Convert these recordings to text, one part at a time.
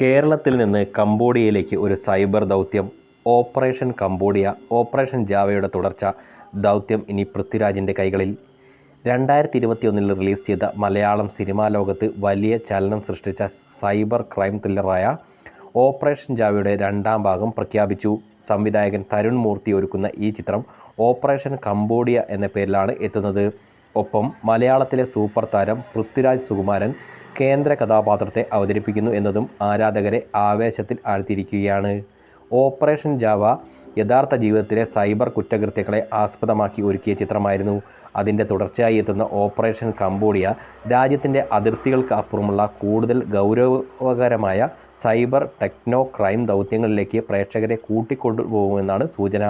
കേരളത്തിൽ നിന്ന് കംബോഡിയയിലേക്ക് ഒരു സൈബർ ദൗത്യം ഓപ്പറേഷൻ കംബോഡിയ ഓപ്പറേഷൻ ജാവയുടെ തുടർച്ച ദൗത്യം ഇനി പൃഥ്വിരാജിന്റെ കൈകളിൽ. രണ്ടായിരത്തി ഇരുപത്തിയൊന്നിൽ റിലീസ് ചെയ്ത മലയാളം സിനിമാ ലോകത്ത് വലിയ ചലനം സൃഷ്ടിച്ച സൈബർ ക്രൈം ത്രില്ലറായ ഓപ്പറേഷൻ ജാവയുടെ രണ്ടാം ഭാഗം പ്രഖ്യാപിച്ചു. സംവിധായകൻ തരുൺ മൂർത്തി ഒരുക്കുന്ന ഈ ചിത്രം ഓപ്പറേഷൻ കംബോഡിയ എന്ന പേരിലാണ് എത്തുന്നത്. ഒപ്പം മലയാളത്തിലെ സൂപ്പർ താരം പൃഥ്വിരാജ് സുകുമാരൻ കേന്ദ്ര കഥാപാത്രത്തെ അവതരിപ്പിക്കുന്നു എന്നതും ആരാധകരെ ആവേശത്തിൽ ആഴ്ത്തിയിരിക്കുകയാണ്. ഓപ്പറേഷൻ ജാവ യഥാർത്ഥ ജീവിതത്തിലെ സൈബർ കുറ്റകൃത്യങ്ങളെ ആസ്പദമാക്കി ഒരുക്കിയ ചിത്രമായിരുന്നു. അതിന്റെ തുടർച്ചയായി എത്തുന്ന ഓപ്പറേഷൻ കംബോഡിയ രാജ്യത്തിന്റെ അതിർത്തികൾക്ക് അപ്പുറമുള്ള കൂടുതൽ ഗൗരവകരമായ സൈബർ ടെക്നോ ക്രൈം ദൗത്യങ്ങളിലേക്ക് പ്രേക്ഷകരെ കൂട്ടിക്കൊണ്ടുപോകുമെന്നാണ് സൂചന.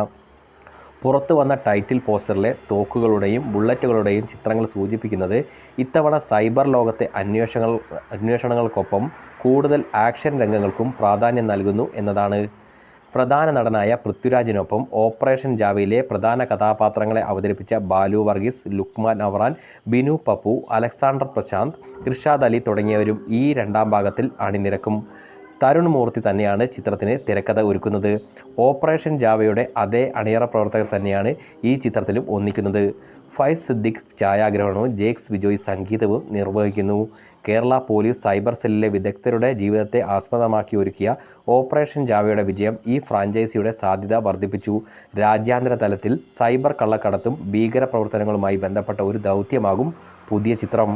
പുറത്തു വന്ന ടൈറ്റിൽ പോസ്റ്ററിലെ തോക്കുകളുടെയും ബുള്ളറ്റുകളുടെയും ചിത്രങ്ങൾ സൂചിപ്പിക്കുന്നത് ഇത്തവണ സൈബർ ലോകത്തെ അന്വേഷണങ്ങൾ അന്വേഷണങ്ങൾക്കൊപ്പം കൂടുതൽ ആക്ഷൻ രംഗങ്ങൾക്കും പ്രാധാന്യം നൽകുന്നു എന്നതാണ്. പ്രധാന നടനായ പൃഥ്വിരാജിനൊപ്പം ഓപ്പറേഷൻ ജാവയിലെ പ്രധാന കഥാപാത്രങ്ങളെ അവതരിപ്പിച്ച ബാലു വർഗീസ് ലുക്മാൻ അവറാൻ ബിനു പപ്പു അലക്സാണ്ടർ പ്രശാന്ത് ഇർഷാദ് അലി തുടങ്ങിയവരും ഈ രണ്ടാം ഭാഗത്തിൽ അണിനിരക്കും. തരുൺ മൂർത്തി തന്നെയാണ് ചിത്രത്തിന് തിരക്കഥ ഒരുക്കുന്നത്. ഓപ്പറേഷൻ ജാവയുടെ അതേ അണിയറ പ്രവർത്തകർ തന്നെയാണ് ഈ ചിത്രത്തിലും ഒന്നിക്കുന്നത്. ഫൈസ് സിദ്ദിഖ് ഛായാഗ്രഹണവും ജേക്സ് വിജോയ് സംഗീതവും നിർവഹിക്കുന്നു. കേരള പോലീസ് സൈബർ സെല്ലിലെ വിദഗ്ധരുടെ ജീവിതത്തെ ആസ്പദമാക്കി ഒരുക്കിയ ഓപ്പറേഷൻ ജാവയുടെ വിജയം ഈ ഫ്രാഞ്ചൈസിയുടെ സാധ്യത വർദ്ധിപ്പിച്ചു. രാജ്യാന്തര തലത്തിൽ സൈബർ കള്ളക്കടത്തും ഭീകരപ്രവർത്തനങ്ങളുമായി ബന്ധപ്പെട്ട ഒരു ദൗത്യമാകും പുതിയ ചിത്രം.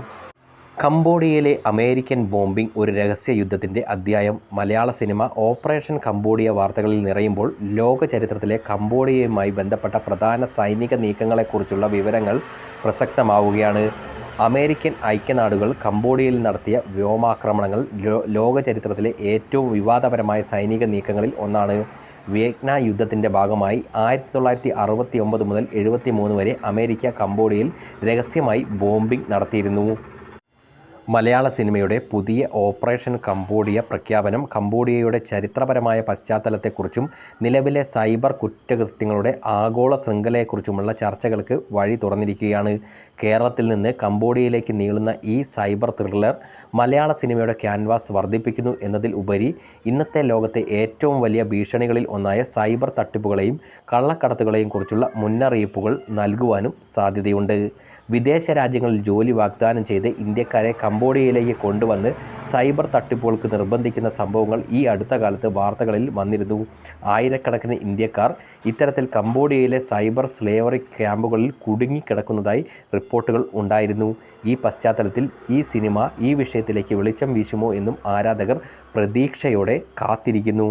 കംബോഡിയയിലെ അമേരിക്കൻ ബോംബിംഗ് ഒരു രഹസ്യ യുദ്ധത്തിന്റെ അധ്യായം. മലയാള സിനിമ ഓപ്പറേഷൻ കംബോഡിയ വാർത്തകളിൽ നിറയുമ്പോൾ ലോക ചരിത്രത്തിലെ കംബോഡിയയുമായി ബന്ധപ്പെട്ട പ്രധാന സൈനിക നീക്കങ്ങളെക്കുറിച്ചുള്ള വിവരങ്ങൾ പ്രസക്തമാവുകയാണ്. അമേരിക്കൻ ഐക്യനാടുകൾ കംബോഡിയയിൽ നടത്തിയ വ്യോമാക്രമണങ്ങൾ ലോക ചരിത്രത്തിലെ ഏറ്റവും വിവാദപരമായ സൈനിക നീക്കങ്ങളിൽ ഒന്നാണ്. വിയറ്റ്നാം യുദ്ധത്തിന്റെ ഭാഗമായി ആയിരത്തി തൊള്ളായിരത്തി അറുപത്തി ഒമ്പത് മുതൽ എഴുപത്തി മൂന്ന് വരെ അമേരിക്ക കംബോഡിയയിൽ രഹസ്യമായി ബോംബിംഗ് നടത്തിയിരുന്നു. മലയാള സിനിമയുടെ പുതിയ ഓപ്പറേഷൻ കംബോഡിയ പ്രഖ്യാപനം കംബോഡിയയുടെ ചരിത്രപരമായ പശ്ചാത്തലത്തെക്കുറിച്ചും നിലവിലെ സൈബർ കുറ്റകൃത്യങ്ങളുടെ ആഗോള ശൃംഖലയെക്കുറിച്ചുമുള്ള ചർച്ചകൾക്ക് വഴി തുറന്നിരിക്കുകയാണ്. കേരളത്തിൽ നിന്ന് കംബോഡിയയിലേക്ക് നീളുന്ന ഈ സൈബർ ത്രില്ലർ മലയാള സിനിമയുടെ ക്യാൻവാസ് വർദ്ധിപ്പിക്കുന്നു എന്നതിൽ ഉപരി ഇന്നത്തെ ലോകത്തെ ഏറ്റവും വലിയ ഭീഷണികളിൽ ഒന്നായ സൈബർ തട്ടിപ്പുകളെയും കള്ളക്കടത്തുകളെയും കുറിച്ചുള്ള മുന്നറിയിപ്പുകൾ നൽകുവാനും സാധ്യതയുണ്ട്. വിദേശ രാജ്യങ്ങളിൽ ജോലി വാഗ്ദാനം ചെയ്ത് ഇന്ത്യക്കാരെ കംബോഡിയയിലേക്ക് കൊണ്ടുവന്ന് സൈബർ തട്ടിപ്പുകൾക്ക് നിർബന്ധിക്കുന്ന സംഭവങ്ങൾ ഈ അടുത്ത കാലത്ത് വാർത്തകളിൽ വന്നിരുന്നു. ആയിരക്കണക്കിന് ഇന്ത്യക്കാർ ഇത്തരത്തിൽ കംബോഡിയയിലെ സൈബർ സ്ലേവറി ക്യാമ്പുകളിൽ കുടുങ്ങിക്കിടക്കുന്നതായി റിപ്പോർട്ടുകൾ ഉണ്ടായിരുന്നു. ഈ പശ്ചാത്തലത്തിൽ ഈ സിനിമ ഈ വിഷയത്തിലേക്ക് വെളിച്ചം വീശുമോ എന്നും ആരാധകർ പ്രതീക്ഷയോടെ കാത്തിരിക്കുന്നു.